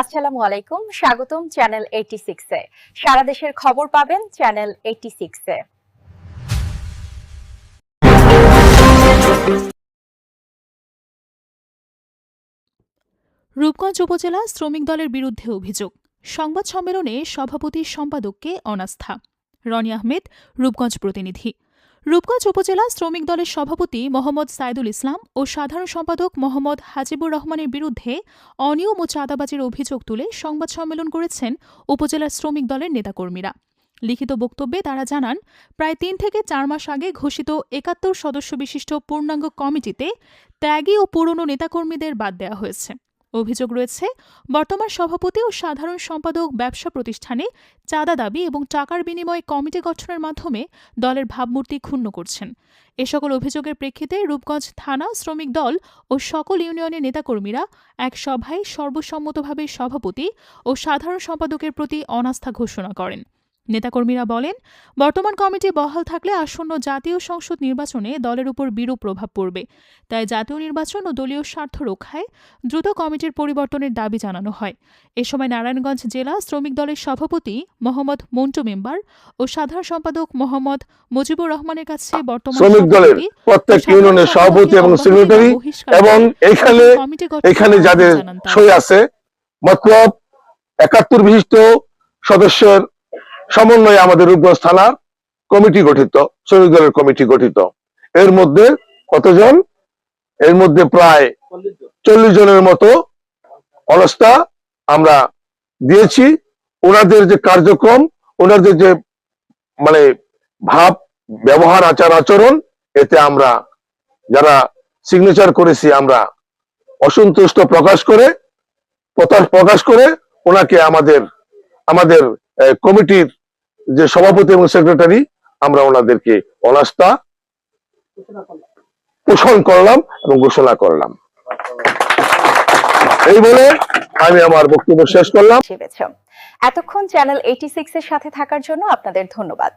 আসসালামু আলাইকুম, স্বাগতম চ্যানেল এইটি সিক্সে সারা দেশের খবর পাবেন চ্যানেল এইটি সিক্সে রূপগঞ্জ উপজেলা শ্রমিক দলের বিরুদ্ধে অভিযোগ। সংবাদ সম্মেলনে সভাপতি সম্পাদককে অনাস্থা। রনি আহমেদ, রূপগঞ্জ প্রতিনিধি। রূপগঞ্জ উপজেলা শ্রমিক দলের সভাপতি মোহাম্মদ সাইদুল ইসলাম ও সাধারণ সম্পাদক মোহাম্মদ হাজিবুর রহমানের বিরুদ্ধে অনিয়ম ও চাঁদাবাজির অভিযোগ তুলে সংবাদ সম্মেলন করেছেন উপজেলার শ্রমিক দলের নেতাকর্মীরা। লিখিত বক্তব্যে তারা জানান, প্রায় তিন থেকে চার মাস আগে ঘোষিত একাত্তর সদস্য বিশিষ্ট পূর্ণাঙ্গ কমিটিতে ত্যাগী ও পুরনো নেতাকর্মীদের বাদ দেওয়া হয়েছে। অভিযোগ রয়েছে, বর্তমান সভাপতি ও সাধারণ সম্পাদক ব্যবসা প্রতিষ্ঠানে চাঁদা দাবি এবং টাকার বিনিময়ে কমিটি গঠনের মাধ্যমে দলের ভাবমূর্তি ক্ষুণ্ণ করছেন। এ সকল অভিযোগের প্রেক্ষিতে রূপগঞ্জ থানা শ্রমিক দল ও সকল ইউনিয়নের নেতাকর্মীরা এক সভায় সর্বসম্মতভাবে সভাপতি ও সাধারণ সম্পাদকের প্রতি অনাস্থা ঘোষণা করেন। নেতাকর্মীরা বলেন বর্তমান কমিটি বহাল থাকলে আসন্ন জাতীয় সংসদ নির্বাচনে দলের উপর বিরূপ প্রভাব পড়বে। তাই জাতীয় নির্বাচন ও দলীয় স্বার্থ রক্ষায় দ্রুত কমিটির পরিবর্তনের দাবি জানানো হয়। এ সময় নারায়ণগঞ্জ জেলা শ্রমিক দলের সভাপতি মোহাম্মদ মন্টু মেম্বার ও সাধারণ সম্পাদক মোহাম্মদ মুজিবুর রহমানের কাছে বর্তমান শ্রমিক দলের সভাপতি প্রত্যেক ইউনিয়নের সভাপতি এবং সেক্রেটারি এবং এখানে এখানে যাদের সই আছে মতলব একাত্তর বিশিষ্ট সদস্যের সমন্বয়ে আমাদের রূপগঞ্জ থানার কমিটি গঠিত, শ্রমিক দলের কমিটি গঠিত। এর মধ্যে কতজন? এর মধ্যে প্রায় চল্লিশ জনের মতো অবস্থা আমরা দিয়েছি। ওনাদের যে কার্যক্রম, ওনাদের যে মানে ভাব, ব্যবহার, আচার, আচরণ, এতে আমরা যারা সিগনেচার করেছি আমরা অসন্তুষ্ট প্রকাশ করে প্রকাশ প্রকাশ করে ওনাকে আমাদের আমাদের কমিটির যে সভাপতি এবং সেক্রেটারি আমরা ওনাদেরকে অনাস্থা পোষণ করলাম এবং ঘোষণা করলাম। এই বলে আমি আমার বক্তব্য শেষ করলাম। এতক্ষণ চ্যানেল এইটি সিক্স এর সাথে থাকার জন্য আপনাদের ধন্যবাদ।